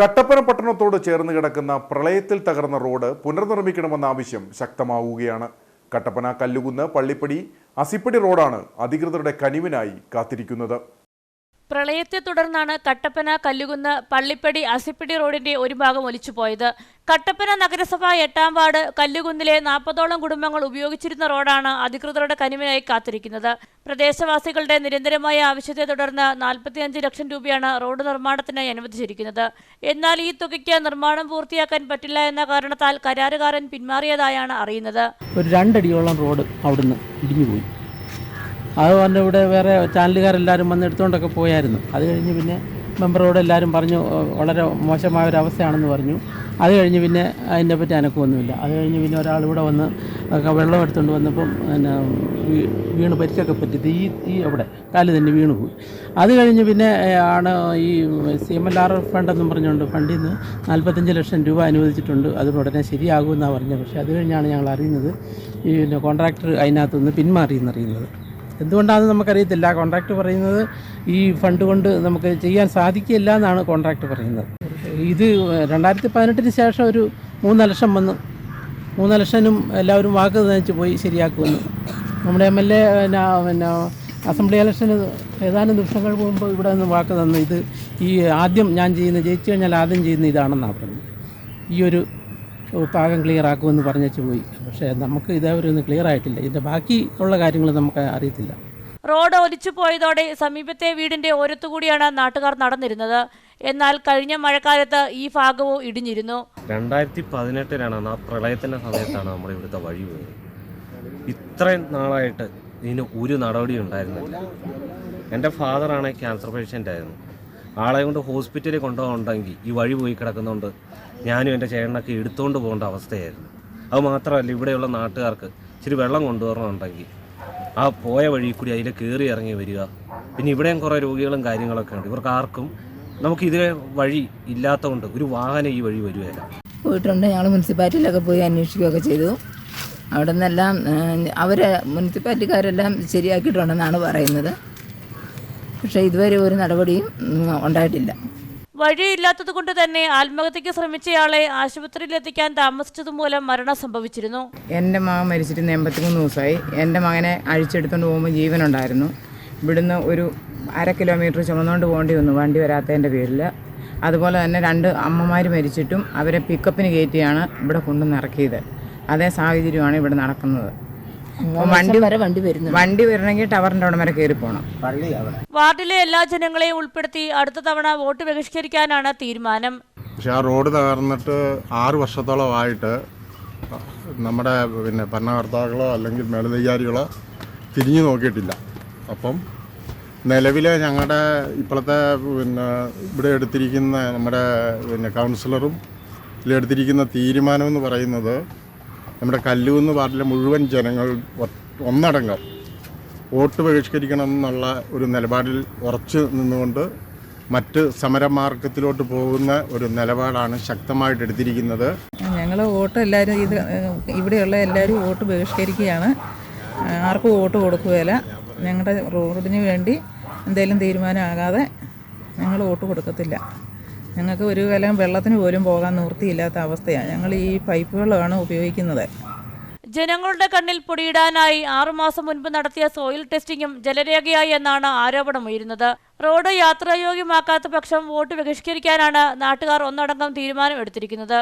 കട്ടപ്പന പട്ടണത്തോട് ചേർന്ന് കിടക്കുന്ന പ്രളയത്തിൽ തകർന്ന റോഡ് പുനർനിർമ്മിക്കണമെന്ന ആവശ്യം ശക്തമാവുകയാണ്. കട്ടപ്പന കല്ലുകുന്ന് പള്ളിപ്പടി അസിപ്പടി റോഡാണ് അധികൃതരുടെ കനിവിനായി കാത്തിരിക്കുന്നത്. പ്രളയത്തെ തുടർന്നാണ് കട്ടപ്പന കല്ലുകുന്ന് പള്ളിപ്പടി അസിപ്പടി റോഡിന്റെ ഒരു ഭാഗം ഒലിച്ചുപോയത് കട്ടപ്പന നഗരസഭ എട്ടാം വാർഡ് കല്ലുകുന്നിലെ നാൽപ്പതോളം കുടുംബങ്ങൾ ഉപയോഗിച്ചിരുന്ന റോഡാണ് അധികൃതരുടെ കനിവിനായി കാത്തിരിക്കുന്നത്. പ്രദേശവാസികളുടെ നിരന്തരമായ ആവശ്യത്തെ തുടർന്ന് നാൽപ്പത്തിയഞ്ച് ലക്ഷം രൂപയാണ് റോഡ് നിർമ്മാണത്തിനായി അനുവദിച്ചിരിക്കുന്നത്. എന്നാൽ ഈ തുകയ്ക്ക് നിർമ്മാണം പൂർത്തിയാക്കാൻ പറ്റില്ല എന്ന കാരണത്താൽ കരാറുകാരൻ പിന്മാറിയതായാണ് അറിയുന്നത്. ഒരു രണ്ടടിയോളം റോഡ് അവിടുന്ന് ഇടിഞ്ഞു പോയി അത് പറഞ്ഞ് ഇവിടെ വേറെ ചാനലുകാരെല്ലാവരും വന്ന് എടുത്തുകൊണ്ടൊക്കെ പോയായിരുന്നു. അത് കഴിഞ്ഞ് പിന്നെ മെമ്പറോട് എല്ലാവരും പറഞ്ഞു വളരെ മോശമായ ഒരു അവസ്ഥയാണെന്ന് പറഞ്ഞു. അത് കഴിഞ്ഞ് പിന്നെ അതിനെ പറ്റി അനക്കമൊന്നുമില്ല. അത് കഴിഞ്ഞ് പിന്നെ ഒരാൾ ഇവിടെ വന്ന് വെള്ളം എടുത്തുകൊണ്ട് വന്നപ്പം പിന്നെ വീണ്. പരിക്കൊക്കെ പറ്റി ഈ ഈ അവിടെ കാൽ തന്നെ വീണ് പോയി. അത് കഴിഞ്ഞ് പിന്നെ ആണ് ഈ സി എം എൽ ആർ ഫണ്ടെന്നും പറഞ്ഞുകൊണ്ട് ഫണ്ടിൽ നിന്ന് നാൽപ്പത്തഞ്ച് ലക്ഷം രൂപ അനുവദിച്ചിട്ടുണ്ട്. അത് ഉടനെ ശരിയാകുമെന്നാണ് പറഞ്ഞത്. പക്ഷേ അത് കഴിഞ്ഞാണ് ഞങ്ങൾ അറിയുന്നത്. ഈ കോൺട്രാക്ടർ അതിനകത്തുനിന്ന് പിന്മാറിയെന്നറിയുന്നത്. എന്തുകൊണ്ടാണെന്ന് നമുക്കറിയത്തില്ല. കോൺട്രാക്ട് പറയുന്നത് ഈ ഫണ്ട് കൊണ്ട് നമുക്ക് ചെയ്യാൻ സാധിക്കില്ല എന്നാണ് കോൺട്രാക്ട് പറയുന്നത്. ഇത് രണ്ടായിരത്തി പതിനെട്ടിന് ശേഷം ഒരു മൂന്ന് ലക്ഷം വന്നു മൂന്ന് ലക്ഷനും എല്ലാവരും വാക്ക് നയിച്ച് പോയി ശരിയാക്കുമെന്ന്. നമ്മുടെ എം എൽ എ പിന്നെ അസംബ്ലി ഇലക്ഷന് ഏതാനും ദിവസങ്ങൾ മുമ്പ് ഇവിടെ നിന്ന് വാക്ക് തന്നു. ഇത് ഈ ആദ്യം ഞാൻ ചെയ്യുന്ന ജയിച്ചു കഴിഞ്ഞാൽ ആദ്യം ചെയ്യുന്ന ഇതാണെന്നാണ് പറഞ്ഞത്. ഈ ഒരു ഭാഗം ക്ലിയർ ആക്കുമെന്ന് പറഞ്ഞേച്ച് പോയി. പക്ഷേ നമുക്ക് ഇതേവരെ ഒന്നും ക്ലിയർ ആയിട്ടില്ല. ഇതിന്റെ ബാക്കി ഉള്ള കാര്യങ്ങൾ നമുക്ക് അറിയത്തില്ല. റോഡ് ഒലിച്ചു പോയതോടെ സമീപത്തെ വീടിന്റെ ഓരത്തുകൂടിയാണ് നാട്ടുകാർ നടന്നിരുന്നത്. എന്നാൽ കഴിഞ്ഞ മഴക്കാലത്ത് ഈ ഭാഗവും ഇടിഞ്ഞിരുന്നു. രണ്ടായിരത്തി പതിനെട്ടിലാണ് ആ പ്രളയത്തിന്റെ സമയത്താണ് നമ്മുടെ ഇവിടുത്തെ വഴി പോയത്. ഇത്രയും നാളായിട്ട് ഇതിന് ഒരു നടപടി ഉണ്ടായിരുന്നില്ല. എന്റെ ഫാദറാണ് ക്യാൻസർ പേഷ്യന്റ് ആയിരുന്നു. ആളെ കൊണ്ട് ഹോസ്പിറ്റലിൽ കൊണ്ടുപോകണ്ടെങ്കിൽ ഈ വഴി പോയി കിടക്കുന്നതുകൊണ്ട് ഞാനും എന്റെ ചേട്ടനൊക്കെ എടുത്തുകൊണ്ട് പോകേണ്ട അവസ്ഥയായിരുന്നു. അത് മാത്രമല്ല ഇവിടെയുള്ള നാട്ടുകാർക്ക് ഇച്ചിരി വെള്ളം കൊണ്ടുവരണമെന്നുണ്ടെങ്കിൽ ആ പോയ വഴി കൂടി അതിൽ കയറി ഇറങ്ങി വരിക. പിന്നെ ഇവിടെയും കുറേ രോഗികളും കാര്യങ്ങളൊക്കെ ഉണ്ട്. ഇവർക്ക് ആർക്കും നമുക്ക് ഇതേ വഴി ഇല്ലാത്തതുകൊണ്ട് ഒരു വാഹനം ഈ വഴി വരുകയില്ല. പോയിട്ടുണ്ട്. ഞങ്ങൾ മുനിസിപ്പാലിറ്റിയിലൊക്കെ പോയി അന്വേഷിക്കുകയൊക്കെ ചെയ്തു. അവിടെ നിന്നെല്ലാം അവർ മുനിസിപ്പാലിറ്റിക്കാരെല്ലാം ശരിയാക്കിയിട്ടുണ്ടെന്നാണ് പറയുന്നത്. പക്ഷേ ഇതുവരെ ഒരു നടപടിയും ഉണ്ടായിട്ടില്ല. വഴിയില്ലാത്തത് കൊണ്ട് തന്നെ ആത്മഹത്യക്ക് ശ്രമിച്ചയാളെ ആശുപത്രിയിൽ എത്തിക്കാൻ താമസിച്ചത് മൂലം മരണം സംഭവിച്ചിരുന്നു. എന്റെ മകൻ മരിച്ചിട്ട് എൺപത്തിമൂന്ന് ദിവസമായി. എന്റെ മകനെ അഴിച്ചെടുത്തുകൊണ്ട് പോകുമ്പോൾ ജീവനുണ്ടായിരുന്നു. ഇവിടുന്ന് ഒരു അര കിലോമീറ്റർ ചുമന്നുകൊണ്ട് പോകേണ്ടി വന്നു വണ്ടി വരാത്തതിന്റെ പേരിൽ അതുപോലെ തന്നെ രണ്ട് അമ്മമാർ മരിച്ചിട്ടും അവരെ പിക്കപ്പിന് കയറ്റിയാണ് ഇവിടെ കൊണ്ടുവന്ന് ഇറക്കിയത്. അതേ സാഹചര്യമാണ് ഇവിടെ നടക്കുന്നത്. വണ്ടി വരെ വണ്ടി വരുന്നു വണ്ടി വരണമെങ്കിൽ ടവറിന്റെ അവിടെ വരെ കയറി പോകണം വാർഡിലെ എല്ലാ ജനങ്ങളെയും ഉൾപ്പെടുത്തി അടുത്ത തവണ വോട്ട് ബഹിഷ്കരിക്കാനാണ് തീരുമാനം. പക്ഷെ ആ റോഡ് തകർന്നിട്ട് ആറ് വർഷത്തോളമായിട്ട് നമ്മുടെ പിന്നെ ഭരണകർത്താക്കളോ അല്ലെങ്കിൽ മേലധികാരികളോ തിരിഞ്ഞു നോക്കിയിട്ടില്ല. അപ്പം നിലവിലെ ഞങ്ങളുടെ ഇപ്പോഴത്തെ പിന്നെ ഇവിടെ എടുത്തിരിക്കുന്ന നമ്മുടെ പിന്നെ കൗൺസിലറും ഇതിലെടുത്തിരിക്കുന്ന തീരുമാനം എന്ന് പറയുന്നത് നമ്മുടെ കല്ലൂന്ന് വാർഡിലെ മുഴുവൻ ജനങ്ങൾ ഒന്നടങ്കം വോട്ട് ബഹിഷ്കരിക്കണം എന്നുള്ള ഒരു നിലപാടിൽ ഉറച്ചു നിന്നുകൊണ്ട് മറ്റ് സമരമാർഗത്തിലോട്ട് പോകുന്ന ഒരു നിലപാടാണ് ശക്തമായിട്ട് എടുത്തിരിക്കുന്നത്. ഞങ്ങൾ വോട്ട് എല്ലാവരും ഇത് ഇവിടെയുള്ള എല്ലാവരും വോട്ട് ബഹിഷ്കരിക്കുകയാണ്. ആർക്കും വോട്ട് കൊടുക്കുകയില്ല. ഞങ്ങളുടെ റോഡിന് വേണ്ടി എന്തെങ്കിലും തീരുമാനമാകാതെ ഞങ്ങൾ വോട്ട് കൊടുക്കത്തില്ല. ഞങ്ങൾക്ക് ഒരു കാലം വെള്ളത്തിന് പോലും പോകാൻ നിവൃത്തിയില്ലാത്ത അവസ്ഥയാണ്. ഞങ്ങൾ ഈ പൈപ്പുകളാണ് ഉപയോഗിക്കുന്നത്. ജനങ്ങളുടെ കണ്ണിൽ പൊടിയിടാനായി ആറുമാസം മുൻപ് നടത്തിയ സോയിൽ ടെസ്റ്റിംഗും ജലരേഖയായി എന്നാണ് ആരോപണം ഉയരുന്നത് റോഡ് യാത്രായോഗ്യമാക്കാത്ത പക്ഷം വോട്ട് ബഹിഷ്കരിക്കാനാണ് നാട്ടുകാർ ഒന്നടങ്കം തീരുമാനം എടുത്തിരിക്കുന്നത്